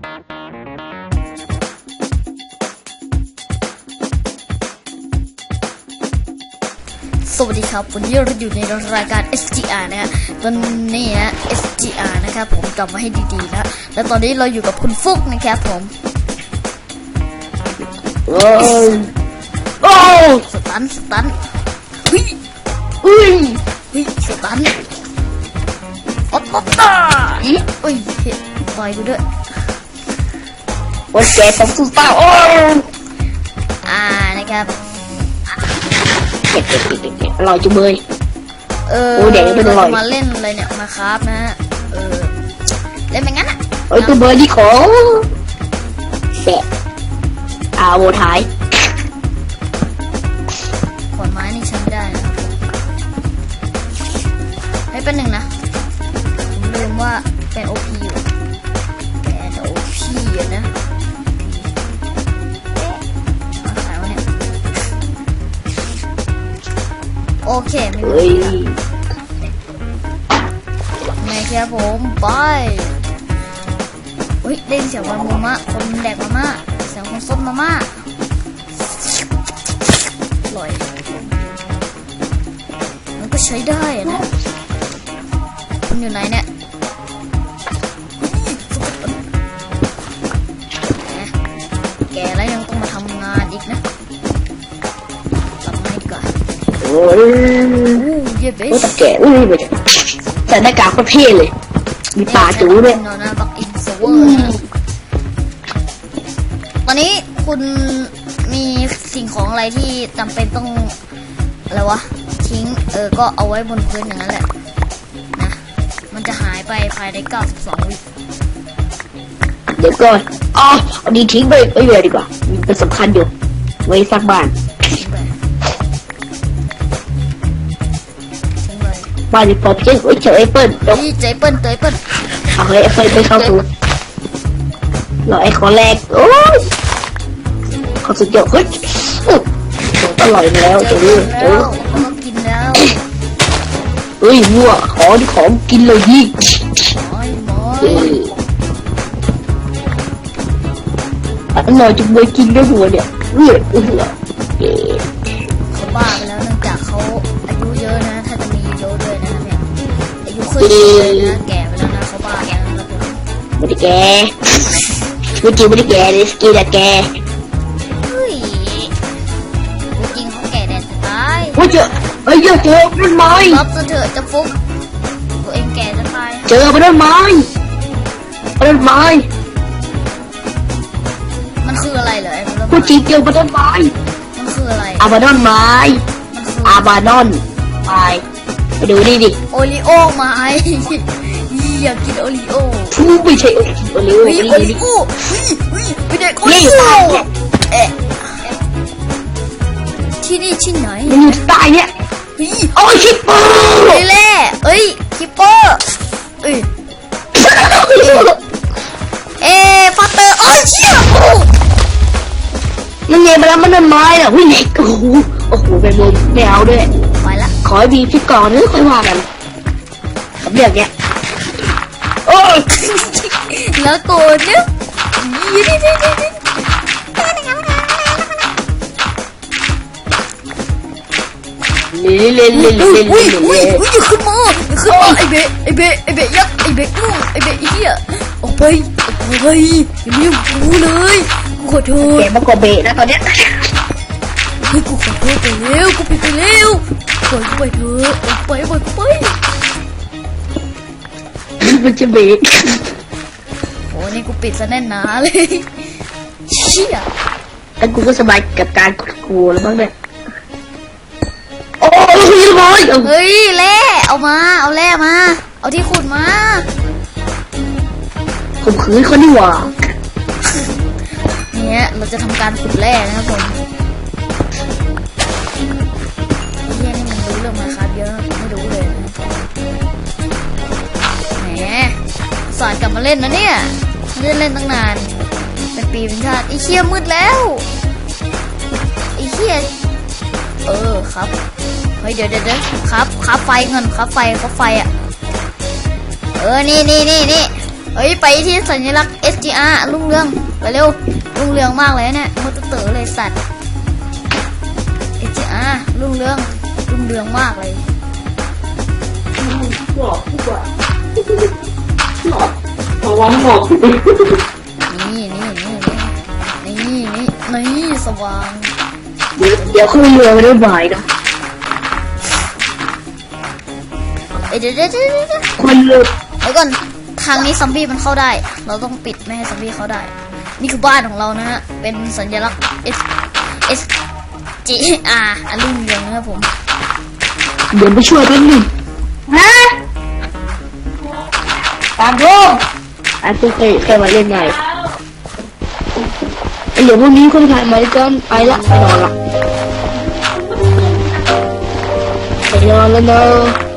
สวัสดีครับ วันนี้เราอยู่ในรายการ SGR นะฮะตอนนี้นะ SGR นะครับผมจำมาให้ดีๆนะและตอนนี้เราอยู่กับคุณฟุกนะครับผมโอ้ยโอ้ยสตันสตันเฮ้ยอุ้ยเฮ้ยสตันออตอตตาเอ้ยเฮ้ยต่อยกูด้วย วันแกต้องสู้เต้าโอ้ยอ่านะครับเด็กเด็กเด็กเด็กเด็กอร่อยจุ๊บเลย เออโอ้เดี๋ยวไม่เป็นไรเราจะมาเล่นอะไรเนี่ยมาครับนะฮะเออเล่นแบบนั้นอะโอ้ยตัวเบอร์นี่ขอแบะอาโวท้ายขอนไม้นี่ใช้ไม่ได้นะครับให้เป็นหนึ่งนะผมลืมว่าเป็น OP อยู่ โอเคไม่เฮ้ยไม่ครับผมไปอุ้ยได้ยินเสียงวันมูมะคนแดกมาม่าเสียงคนส้มมาม่าอร่อยมันก็ใช้ได้อะนะคุณอยู่ไหนเนี่ยแกแล้วยังต้องมาทำง ยอู้เย่เบโอ้ยสตะแกะอุ้ยไปใส่หน้ากากโคตรเท่เลย มีปลาจูด้วยเนนะบักอินเซเวอร์นะตอนนี้คุณมีสิ่งของอะไรที่จำเป็นต้องอะไรวะทิ้งเออก็เอาไว้บนพื้นอย่างนั้นแหละนะมันจะหายไปภายใน 92 วิเดี๋ยวก่อนอ๋อเอาดีทิ้งไปเอ้ยเลยดีกว่ามันเป็นสำคัญอยู่ ไว้สร้างบ้าน บ้านที่พอเพียงเอ้ยเจอแอปเปิ้ลเดี๋ยวนี่เจเปิ้ลเจเปิ้ลเอาให้แอปเปิ้ลไปเข้าสู่รอไอ้ขอแรกโอ้ยเขาสุดยอดเฮ้ยโอ้อร่อยแล้วเจเจออเจแล้อวเขาต้องกินแล้วเอ้ยวัวขอที่ของกินเลยยี่มอยมอเอยออร่อยจุงเลยกินด้วยหัวเนี่ยเอ้ยเอ้ยเอ้ อายุขึ้นะแก่ไปแล้วนะเขาบ้าแก่แล้วนะผมไม่ได้แกเมื่อกี้ไม่ได้แกเลยสกีแต่แกเฮ้ยพูจริงเขาแก่แดดจะตายว่าเจอเอ้ยเจอเจอต้นไม้รับซะเถอะจะฟุกตัวเองแก่จะตายเจอต้นไม้ต้นไม้มันคืออะไรเหรอไอ้ต้นพูไม้จริงเจอต้นไม้มันคืออะไรอาบาดอนไม้อาบาดอนไป ไปดูนี่ดิโอริโอไม้ยี่อยากกินโอริโอทูไม่ใช่โอโอเลโอเฮ้ยโอโอเลริโอเฮ้ยเฮ้ยไปเด็กโอนี่ริอยู่โอใต้เนี่ยเอ๊ะที่นี่ที่ไหนมันอยู่ใต้เนี่ยเฮ้ยโอ้ยชิปเปอร์เฮ้ยแล่เอ้ยคิปเปอร์เอ้ยเอ๊ะฟัตเตอร์โอ้ยเชี่ยโอ้มันไงมาแล้วมันต้นไม้อะหุ้ยเล็กโอ้โหโอ้โหไปมุมไม่เอาด้วยไปละ ขอให้มีพิษก่อนนึกค่อยว่ากันกับเรื่องเนี้ยโอ้ยแล้วตัวเนี่ยยี่นี่นี่นี่นี่เล่นเล่นเล่นอุ้ยเล่นอุ้เล่ยนอุ้ยเล่นอุ้ยอย่าขึ้นมาอย่าขึ้นมาไอเบะไอเบะไอเบะยักษ์ไอเบะนุ่งไอเบะเหี้ยออกไปออกไปอย่ามายุ่งกับกูเลยกูขอโทแกษมากกว่าเบะนะตอนเนี้ยเฮ้ยกูขอโทษไปแล้วกูผิดไปแล้วปล่อยกูไปเถอะออกไปปล่อยกูไปมันจะเบะโอ้นี่กูปิดซะแน่นหนาเลยเชี่ยแล้วกูก็สบายกับการกดกูแล้วบ้างเนี่ยโอ้ยบอยเฮ้ยแร่เอามา เอาแร่มา เอาที่ขุดมาข่มขืนคนนี่หว่าเนี่ยเราจะทำการขุดแร่นะครับผม มาเล่นนะเนี่ยไม่ได้เล่นตั้งนาน เป็นปีเป็นชาติไอ้เชี่ยมืดแล้วไอ้เชี่ยเออครับเฮ้ยเดี๋ยวเดี๋ยวครับครับไฟเงินครับไฟครับไฟอะเออนี่นี่นี่นี่เฮ้ยไปที่สัญลักษณ์ SGR รุ่งเรืองไปเร็วรุ่งเรืองมากเลยเนี่ยมดเต๋อเลยสัตว์ SGR รุ่งเรืองรุ่งเรืองมากเลยหล ราะว่าหลอกนี่นี่นี่นี่นี่นี่นี่สว่างเดี๋ยวเดี๋ยวขึ้นเรือไม่ได้บ่ายนะเอ้ยเดี๋ยวเดี๋ยวเดี๋ยวเดี๋ยวเดี๋ยวคนเรือเดี๋ยวก่อนทางนี้ซอมบี้มันเข้าได้ เราต้องปิดไม่ให้ซอมบี้เข้าได้ นี่คือบ้านของเรานะฮะ เป็นสัญลักษณ์ S S G R อันรุ่งเรืองนะครับผม เดี๋ยวไปช่วยแป๊บหนึงฮะตามรู อาจจะเคยเคยมาเล่นไงเดี๋ยวพรุ่งนี้คนถ่ายมาจอนไปละไปนอนละไปนอนแล้วเนอะ